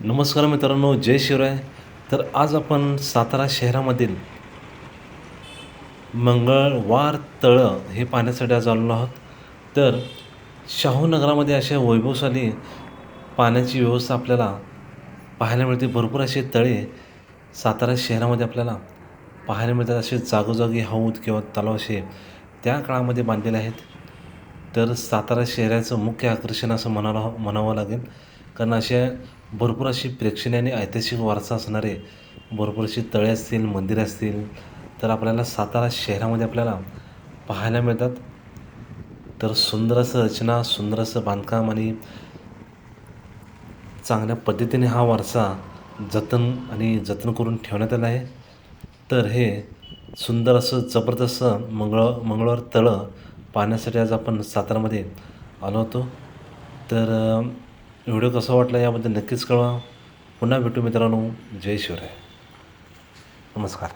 नमस्कार मित्रांनो जय शिवराय. तर आज आपण सातारा शहरामधील मंगळवार तळं हे पाहण्यासाठी आज आलेलो आहोत. तर शाहू नगरामध्ये अशा वैभवशाली पाण्याची व्यवस्था आपल्याला पाहायला मिळते. भरपूर असे तळे सातारा शहरामध्ये आपल्याला पाहायला मिळतात. असे जागोजागी हौद किंवा तलाव असे त्या काळामध्ये बांधलेले आहेत. तर सातारा शहराचं मुख्य आकर्षण असं म्हणावं म्हणावं लागेल. कारण अशा भरपूर अशी प्रेक्षणीय आणि ऐतिहासिक वारसा असणारे भरपूर अशी तळे असतील मंदिरे असतील तर आपल्याला सातारा शहरामध्ये आपल्याला पाहायला मिळतात. तर सुंदर असं रचना सुंदर असं बांधकाम आणि चांगल्या पद्धतीने हा वारसा जतन आणि जतन करून ठेवण्यात आला आहे. तर हे सुंदर असं जबरदस्त मंगळ मंगळवार तळं पाहण्यासाठी आज आपण सातारामध्ये आलो होतो. तर व्हिडिओ कसा वाटला याबद्दल नक्कीच कळवा. पुन्हा भेटू मित्रांनो. जय शिवराय. नमस्कार.